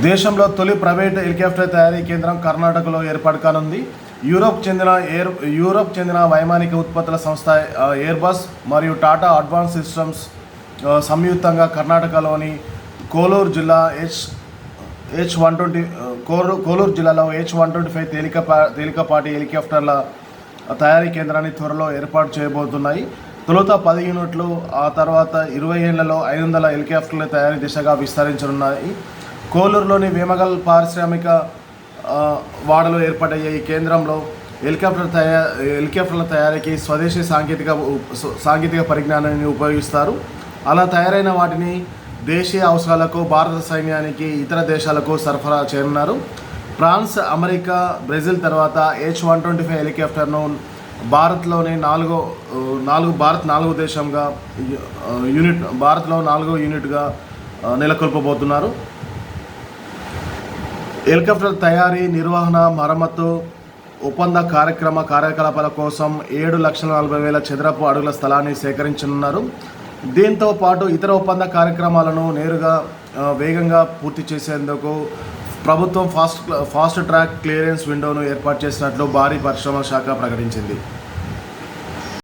దేశంలో తొలి private helicopter తయారీ కేంద్రం కర్ణాటకలో ఏర్పాటు కానుంది. యూరోప్ చెందిన ఎయిర్ యూరోప్ చెందిన వైమానిక ఉత్పత్తుల సంస్థ ఎయిర్బస్ మరియు టాటా అడ్వాన్స్ సిస్టమ్స్ సంయుక్తంగా కర్ణాటకలోని కోలూరు జిల్లా H H one twenty Koluru Koluru జిల్లాలో హెచ్ వన్ ట్వంటీ ఫైవ్ తేలికపా తేలికపాటి హెలికాప్టర్ల తయారీ కేంద్రాన్ని త్వరలో ఏర్పాటు చేయబోతున్నాయి. తొలుత పది యూనిట్లు ఆ తర్వాత ఇరవై ఏళ్ళలో ఐదు వందల హెలికాప్టర్ల తయారీ దిశగా విస్తరించనున్నాయి. కోలూరులోని వేమగల్ పారిశ్రామిక వాడలు వాడలో ఏర్పాటయ్యే ఈ కేంద్రంలో హెలికాప్టర్ తయా హెలికాప్టర్ల తయారీకి స్వదేశీ సాంకేతిక సాంకేతిక పరిజ్ఞానాన్ని ఉపయోగిస్తారు. అలా తయారైన వాటిని దేశీయ అవసరాలకు భారత సైన్యానికి ఇతర దేశాలకు సరఫరా చేయనున్నారు. ఫ్రాన్స్ అమెరికా బ్రెజిల్ తర్వాత హెచ్ వన్ ట్వంటీ ఫైవ్ హెలికాప్టర్ను భారత్లోని నాలుగో నాలుగు భారత్ నాలుగో దేశంగా యూనిట్ భారత్లో నాలుగో యూనిట్గా నెలకొల్పబోతున్నారు. హెలికాప్టర్ తయారీ నిర్వహణ మరమ్మతు ఒప్పంద కార్యక్రమ కార్యకలాపాల కోసం ఏడు లక్షల నలభై వేల చదరపు అడుగుల స్థలాన్ని సేకరించనున్నారు. దీంతో పాటు ఇతర ఒప్పంద కార్యక్రమాలను నేరుగా వేగంగా పూర్తి చేసేందుకు ప్రభుత్వం ఫాస్ట్ ఫాస్ట్ ట్రాక్ క్లియరెన్స్ విండోను ఏర్పాటు చేసినట్లు భారీ పరిశ్రమల శాఖ ప్రకటించింది.